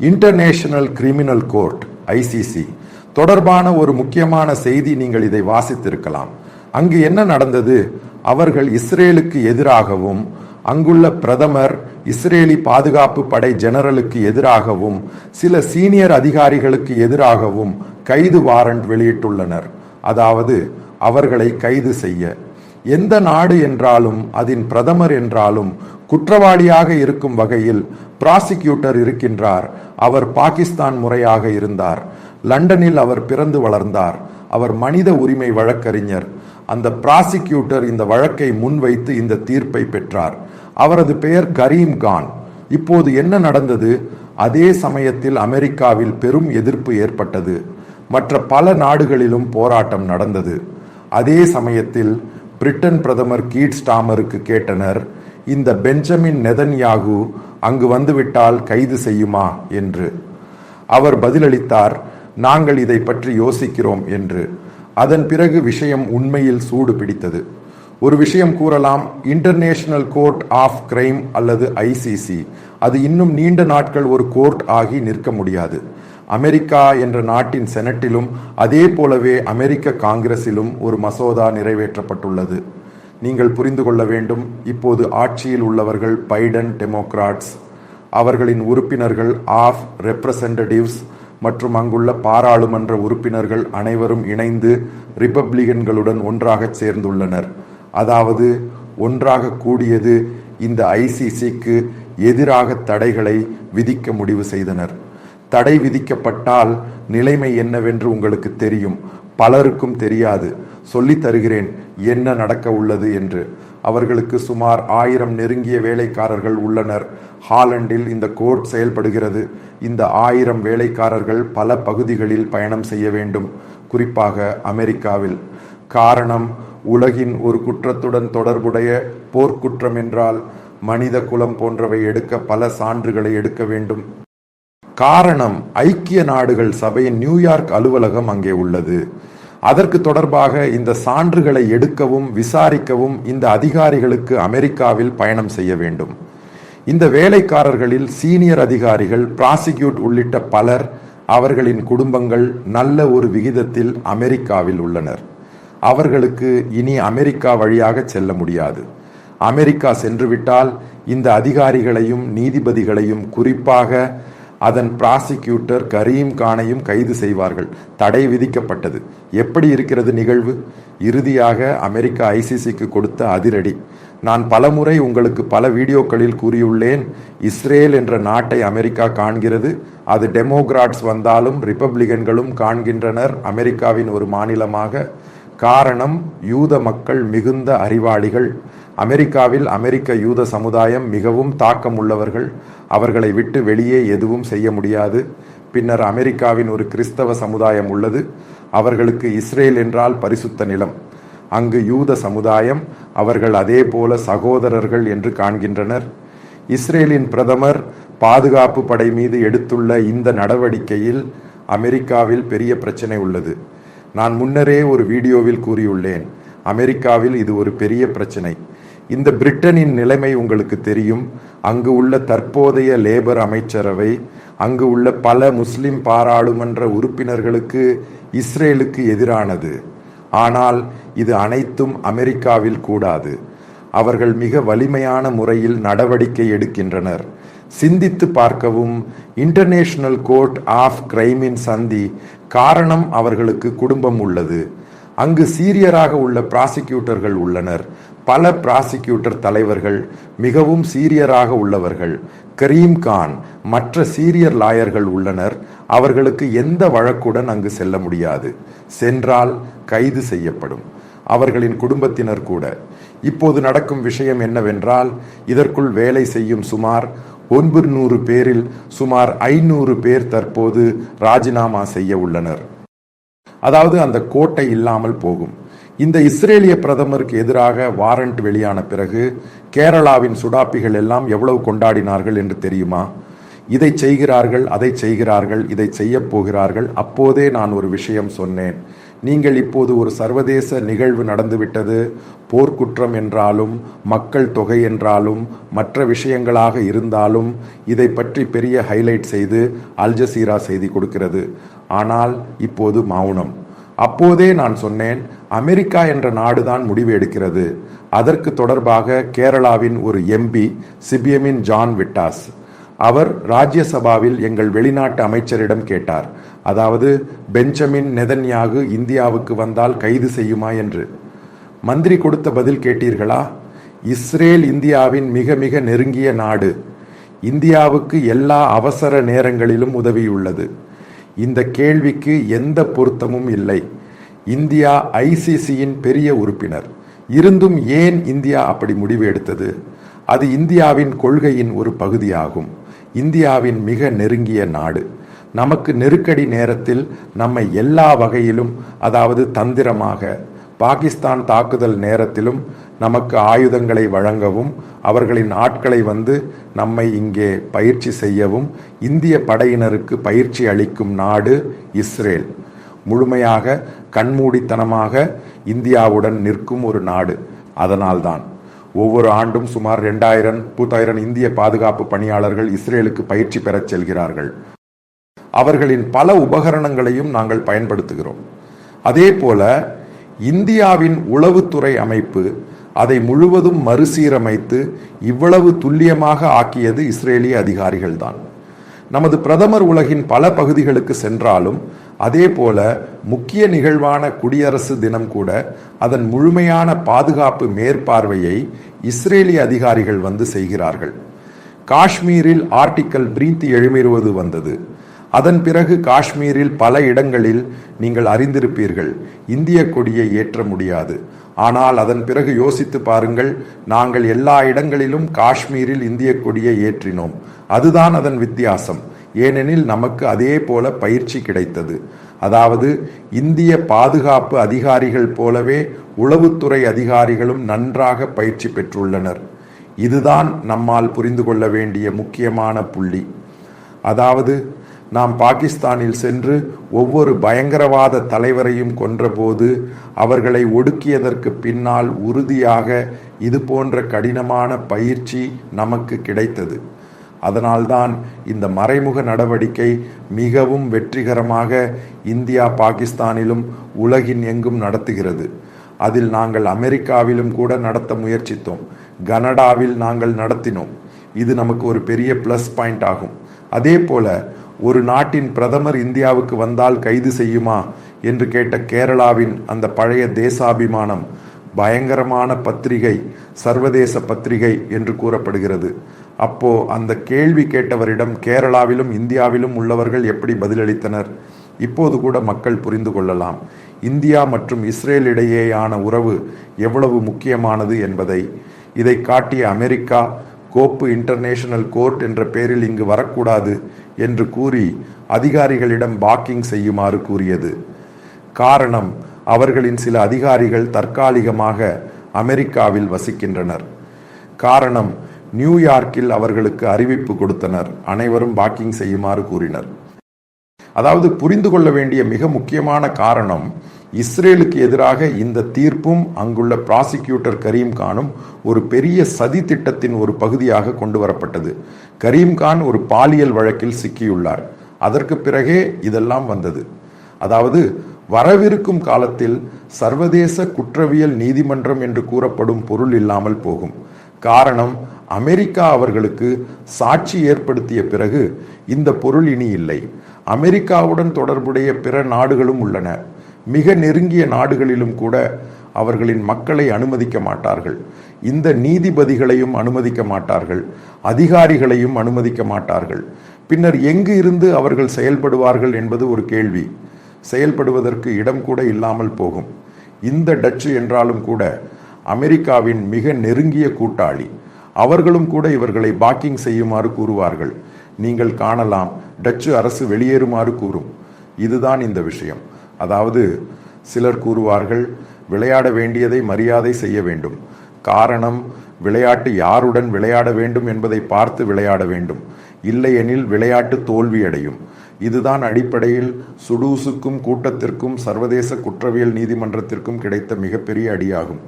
International criminal court ICC தொடர்பான ஒரு முக்கியமான செய்தி நீங்கள் இதை வாசித்திருக்கலாம். அங்கு என்ன நடந்தது? அவர்கள் இஸ்ரேலுக்கு எதிராகவும் அங்குள்ள பிரதமர் இஸ்ரேலி பாதுகாப்பு படை ஜெனரலுக்கு எதிராகவும் சில சீனியர் அதிகாரிகளுக்கு எதிராகவும் கைது வாரண்ட் வெளியிட்டுள்ளனர். அதாவது அவர்களை கைது செய்ய. எந்த நாடு என்றாலும் அதன் பிரதமர் என்றாலும் குற்றவாளியாக இருக்கும் வகையில் பிராசிக்யூட்டர் இருக்கின்றார். அவர் பாகிஸ்தான் முறையாக இருந்தார். லண்டனில் அவர் பிறந்து வளர்ந்தார். அவர் மனித உரிமை வழக்கறிஞர். அந்த பிராசிக்யூட்டர் இந்த வழக்கை முன்வைத்து இந்த தீர்ப்பை பெற்றார். அவரது பெயர் கரீம் கான். இப்போது என்ன நடந்தது? அதே சமயத்தில் அமெரிக்காவில் பெரும் எதிர்ப்பு ஏற்பட்டது. மற்ற பல நாடுகளிலும் போராட்டம் நடந்தது. அதே சமயத்தில் பிரிட்டன் பிரதமர் கீட் ஸ்டாமருக்கு கேட்டனர் இந்த பெஞ்சமின் நெதன்யாகு அங்கு வந்துவிட்டால் கைது செய்யுமா என்று. அவர் பதிலளித்தார் நாங்கள் இதை பற்றி யோசிக்கிறோம் என்று. அதன் பிறகு விஷயம் உண்மையில் சூடு பிடித்தது. ஒரு விஷயம் கூறலாம் இன்டர்நேஷனல் கோர்ட் ஆஃப் கிரைம் அல்லது ஐசிசி அது இன்னும் நீண்ட நாட்கள் ஒரு கோர்ட் ஆகி நிற்க முடியாது. அமெரிக்கா என்ற நாட்டின் செனட்டிலும் அதே போலவே அமெரிக்க காங்கிரஸிலும் ஒரு மசோதா நிறைவேற்றப்பட்டுள்ளது. நீங்கள் புரிந்து கொள்ள வேண்டும். இப்போது ஆட்சியில் உள்ளவர்கள் பைடன் டெமோக்ராட்ஸ். அவர்களின் உறுப்பினர்கள் ஆஃப் ரெப்ரசன்டேட்டிவ்ஸ் மற்றும் அங்குள்ள பாராளுமன்ற உறுப்பினர்கள் அனைவரும் இணைந்து ரிப்பப்ளிகன்களுடன் ஒன்றாக சேர்ந்துள்ளனர். அதாவது ஒன்றாக கூடியது இந்த ஐசிசிக்கு எதிராக தடைகளை விதிக்க முடிவு செய்தனர். தடை விதிக்கப்பட்டால் நிலைமை என்னவென்று உங்களுக்கு தெரியும். பலருக்கும் தெரியாது. சொல்லித் தருகிறேன் என்ன நடக்க உள்ளது என்று. அவர்களுக்கு சுமார் ஆயிரம் நெருங்கிய வேலைக்காரர்கள் உள்ளனர். ஹாலண்டில் இந்த கோர்ட் செயல்படுகிறது. இந்த ஆயிரம் வேலைக்காரர்கள் பல பகுதிகளில் பயணம் செய்ய வேண்டும். குறிப்பாக அமெரிக்காவில். காரணம் உலகின் ஒரு குற்றத்துடன் தொடர்புடைய போர்க்குற்றம் என்றால் மனித குலம் போன்றவை எடுக்க பல சான்றுகளை எடுக்க வேண்டும். காரணம் ஐக்கிய நாடுகள் சபையின் நியூயார்க் அலுவலகம் அங்கே உள்ளது. அதற்கு தொடர்பாக இந்த சான்றுகளை எடுக்கவும் விசாரிக்கவும் இந்த அதிகாரிகளுக்கு அமெரிக்காவில் பயணம் செய்ய வேண்டும். இந்த வேலைக்காரர்களில் சீனியர் அதிகாரிகள் பிராசிக்யூட் உள்ளிட்ட பலர் அவர்களின் குடும்பங்கள் நல்ல ஒரு விகிதத்தில் அமெரிக்காவில் உள்ளனர். அவர்களுக்கு இனி அமெரிக்கா வழியாக செல்ல முடியாது. அமெரிக்கா சென்றுவிட்டால் இந்த அதிகாரிகளையும் நீதிபதிகளையும் குறிப்பாக அதன் பிராசிக்யூட்டர் கரீம் கானையும் கைது செய்வார்கள். தடை விதிக்கப்பட்டது. எப்படி இருக்கிறது நிகழ்வு? இறுதியாக அமெரிக்கா ஐசிசிக்கு கொடுத்த அதிரடி. நான் பலமுறை உங்களுக்கு பல வீடியோக்களில் கூறியுள்ளேன் இஸ்ரேல் என்ற நாட்டை அமெரிக்கா காண்கிறது. அது டெமோக்ராட்ஸ் வந்தாலும் ரிப்பப்ளிகன்களும் காண்கின்றனர் அமெரிக்காவின் ஒரு மாநிலமாக. காரணம் யூத மக்கள் மிகுந்த அறிவாளிகள். அமெரிக்காவில் அமெரிக்க யூத சமுதாயம் மிகவும் தாக்கம் உள்ளவர்கள் அவர்களை விட்டு வெளியே எதுவும் செய்ய முடியாது. பின்னர் அமெரிக்காவின் ஒரு கிறிஸ்தவ சமுதாயம் உள்ளது. அவர்களுக்கு இஸ்ரேல் என்றால் பரிசுத்த நிலம். அங்கு யூத சமுதாயம் அவர்கள் அதே போல சகோதரர்கள் என்று காண்கின்றனர். இஸ்ரேலின் பிரதமர் பாதுகாப்பு படை மீது எடுத்துள்ள இந்த நடவடிக்கையில் அமெரிக்காவில் பெரிய பிரச்சனை உள்ளது. நான் முன்னரே ஒரு வீடியோவில் கூறியுள்ளேன். அமெரிக்காவில் இது ஒரு பெரிய பிரச்சனை. இந்த பிரிட்டனின் நிலைமை உங்களுக்கு தெரியும். அங்கு உள்ள தற்போதைய லேபர் அமைச்சரவை அங்கு உள்ள பல முஸ்லிம் பாராளுமன்ற உறுப்பினர்களுக்கு இஸ்ரேலுக்கு எதிரானது. ஆனால் இது அனைத்தும் அமெரிக்காவில் கூடாது. அவர்கள் மிக வலிமையான முறையில் நடவடிக்கை எடுக்கின்றனர். சிந்தித்து பார்க்கவும் இன்டர்நேஷனல் கோர்ட் ஆஃப் கிரைமின் சந்தி காரணம் அவர்களுக்கு குடும்பம் உள்ளது. அங்கு சீரியராக உள்ள பிராசிக்யூட்டர்கள் உள்ளனர். பல பிராசிக்யூட்டர் தலைவர்கள் மிகவும் சீரியராக உள்ளவர்கள். கரீம் கான் மற்ற சீரியர் லாயர்கள் உள்ளனர். அவர்களுக்கு எந்த வழக்குடன் அங்கு செல்ல முடியாது. சென்றால் கைது செய்யப்படும். அவர்களின் குடும்பத்தினர் கூட. இப்போது நடக்கும் விஷயம் என்னவென்றால் இதற்குள் வேலை செய்யும் சுமார் ஒன்பது நூறு பேரில் சுமார் ஐநூறு பேர் தற்போது ராஜினாமா செய்ய உள்ளனர். அதாவது அந்த கோட்டை இல்லாமல் போகும். இந்த இஸ்ரேலிய பிரதமருக்கு எதிராக வாரண்ட் வெளியான பிறகு கேரளாவின் சுடாப்பிகள் எல்லாம் எவ்வளவு கொண்டாடினார்கள் என்று தெரியுமா? இதை செய்கிறார்கள் அதை செய்கிறார்கள் இதை செய்யப்போகிறார்கள் அப்போதே நான் ஒரு விஷயம் சொன்னேன். நீங்கள் இப்போது ஒரு சர்வதேச நிகழ்வு நடந்துவிட்டது. போர்க்குற்றம் என்றாலும் மக்கள் தொகை என்றாலும் மற்ற விஷயங்களாக இருந்தாலும் இதை பற்றி பெரிய ஹைலைட் செய்து அல்ஜசீரா செய்தி கொடுக்கிறது. ஆனால் இப்போது மௌனம். அப்போதே நான் சொன்னேன் அமெரிக்கா என்ற நாடுதான் முடிவு எடுக்கிறது. அதற்கு தொடர்பாக கேரளாவின் ஒரு எம்பி சிபிஎமின் ஜான் விட்டாஸ். அவர் ராஜ்யசபாவில் எங்கள் வெளிநாட்டு அமைச்சரிடம் கேட்டார். அதாவது பெஞ்சமின் நெதன்யாகு இந்தியாவுக்கு வந்தால் கைது செய்யுமா என்று. மந்திரி கொடுத்த பதில் கேட்டீர்களா? இஸ்ரேல் இந்தியாவின் மிக மிக நெருங்கிய நாடு. இந்தியாவுக்கு எல்லா அவசர நேரங்களிலும் உதவியுள்ளது. இந்த கேள்விக்கு எந்த பொருத்தமும் இல்லை. இந்தியா ஐசிசியின் பெரிய உறுப்பினர். இருந்தும் ஏன் இந்தியா அப்படி முடிவு எடுத்தது அது இந்தியாவின் கொள்கையின் ஒரு பகுதியாகும். இந்தியாவின் மிக நெருங்கிய நாடு. நமக்கு நெருக்கடி நேரத்தில் நம்மை எல்லா வகையிலும் அதாவது தந்திரமாக பாகிஸ்தான் தாக்குதல் நேரத்திலும் நமக்கு ஆயுதங்களை வழங்கவும் அவர்களின் ஆட்களை வந்து நம்மை இங்கே பயிற்சி செய்யவும் இந்திய படையினருக்கு பயிற்சி அளிக்கும் நாடு இஸ்ரேல். முழுமையாக கண்மூடித்தனமாக இந்தியாவுடன் நிற்கும் ஒரு நாடு. அதனால்தான் ஒவ்வொரு ஆண்டும் சுமார் ரெண்டாயிரம் மூத்தாயிரம் இந்திய பாதுகாப்பு பணியாளர்கள் இஸ்ரேலுக்கு பயிற்சி பெறச் செல்கிறார்கள். அவர்களின் பல உபகரணங்களையும் நாங்கள் பயன்படுத்துகிறோம். அதே போல இந்தியாவின் உளவுத்துறை அமைப்பு அதை முழுவதும் மறுசீரமைத்து இவ்வளவு துல்லியமாக ஆக்கியது இஸ்ரேலிய அதிகாரிகள்தான். நமது பிரதமர் உலகின் பல பகுதிகளுக்கு சென்றாலும் அதே போல முக்கிய நிகழ்வான குடியரசு தினம் கூட அதன் முழுமையான பாதுகாப்பு மேற்பார்வையை இஸ்ரேலிய அதிகாரிகள் வந்து செய்கிறார்கள். காஷ்மீரில் ஆர்டிக்கல் பிரீத்தி எழுமிறுவது வந்தது. அதன் பிறகு காஷ்மீரில் பல இடங்களில் நீங்கள் அறிந்திருப்பீர்கள். இந்திய கொடியை ஏற்ற முடியாது. ஆனால் அதன் பிறகு யோசித்து பாருங்கள் நாங்கள் எல்லா இடங்களிலும் காஷ்மீரில் இந்திய கொடியை ஏற்றினோம். அதுதான் அதன் வித்தியாசம். ஏனெனில் நமக்கு அதே போல பயிற்சி கிடைத்தது. அதாவது இந்திய பாதுகாப்பு அதிகாரிகள் போலவே உளவுத்துறை அதிகாரிகளும் நன்றாக பயிற்சி பெற்றுள்ளனர். இதுதான் நம்மால் புரிந்து கொள்ள வேண்டிய முக்கியமான புள்ளி. அதாவது நாம் பாகிஸ்தானில் சென்று ஒவ்வொரு பயங்கரவாத தலைவரையும் கொன்றபோது அவர்களை ஒடுக்கியதற்கு பின்னால் உறுதியாக இது போன்ற கடினமான பயிற்சி நமக்கு கிடைத்தது. அதனால்தான் இந்த மறைமுக நடவடிக்கை மிகவும் வெற்றிகரமாக இந்தியா பாகிஸ்தானிலும் உலகின் எங்கும் நடத்துகிறது. அதில் நாங்கள் அமெரிக்காவிலும் கூட நடத்த முயற்சித்தோம். கனடாவில் நாங்கள் நடத்தினோம். இது நமக்கு ஒரு பெரிய ப்ளஸ் பாயிண்ட் ஆகும். அதே போல ஒரு நாட்டின் பிரதமர் இந்தியாவுக்கு வந்தால் கைது செய்யுமா என்று கேட்ட கேரளாவின் அந்த பழைய தேசாபிமானம் பயங்கரமான பத்திரிகை சர்வதேச பத்திரிகை என்று கூறப்படுகிறது. அப்போ அந்த கேள்வி கேட்டவரிடம் கேரளாவிலும் இந்தியாவிலும் உள்ளவர்கள் எப்படி பதிலளித்தனர்? இப்போது கூட மக்கள் புரிந்து கொள்ளலாம். இந்தியா மற்றும் இஸ்ரேல் இடையேயான உறவு எவ்வளவு முக்கியமானது என்பதை. இதை காட்டிய அமெரிக்கா கோப்பு இன்டர்நேஷனல் கோர்ட் என்ற பெயரில் இங்கு வரக்கூடாது என்று கூறி அதிகாரிகளிடம் பாக்கிங் செய்யுமாறு கூறியது. காரணம் அவர்களின் சில அதிகாரிகள் தற்காலிகமாக அமெரிக்காவில் வசிக்கின்றனர். காரணம் நியூயார்க்கில் அவர்களுக்கு அறிவிப்பு கொடுத்தனர். அனைவரும் பாக்கிங் செய்யுமாறு கூறினர். அதாவது புரிந்து கொள்ள வேண்டிய மிக முக்கியமான காரணம் இஸ்ரேலுக்கு எதிராக இந்த தீர்ப்பும் அங்குள்ள பிராசிக்யூட்டர் கரீம் கானும் ஒரு பெரிய சதி திட்டத்தின் ஒரு பகுதியாக கொண்டு வரப்பட்டது. கரீம் கான் ஒரு பாலியல் வழக்கில் சிக்கியுள்ளார். அதற்கு பிறகே இதெல்லாம் வந்தது. அதாவது வரவிருக்கும் காலத்தில் சர்வதேச குற்றவியல் நீதிமன்றம் என்று கூறப்படும் பொருள் இல்லாமல் போகும். காரணம் அமெரிக்கா அவர்களுக்கு சாட்சி ஏற்படுத்திய பிறகு இந்த பொருள் இனி இல்லை. அமெரிக்காவுடன் தொடர்புடைய பிற நாடுகளும் உள்ளன. மிக நெருங்கிய நாடுகளிலும் கூட அவர்களின் மக்களை அனுமதிக்க மாட்டார்கள். இந்த நீதிபதிகளையும் அனுமதிக்க மாட்டார்கள். அதிகாரிகளையும் அனுமதிக்க மாட்டார்கள். பின்னர் எங்கு இருந்து அவர்கள் செயல்படுவார்கள் என்பது ஒரு கேள்வி. செயல்படுவதற்கு இடம் கூட இல்லாமல் போகும். இந்த டச்சு என்றாலும் கூட அமெரிக்காவின் மிக நெருங்கிய கூட்டாளி. அவர்களும் கூட இவர்களை பாக்கிங் செய்யுமாறு கூறுவார்கள். நீங்கள் காணலாம் டச்சு அரசு வெளியேறுமாறு கூறும். இதுதான் இந்த விஷயம். அதாவது சிலர் கூறுவார்கள் விளையாட வேண்டியதை மரியாதை செய்ய வேண்டும். காரணம் விளையாட்டு யாருடன் விளையாட வேண்டும் என்பதை பார்த்து விளையாட வேண்டும். இல்லையெனில் விளையாட்டு தோல்வியடையும். இதுதான் அடிப்படையில் சுடூசுக்கும் கூட்டத்திற்கும் சர்வதேச குற்றவியல் நீதிமன்றத்திற்கும் கிடைத்த மிகப்பெரிய அடியாகும்.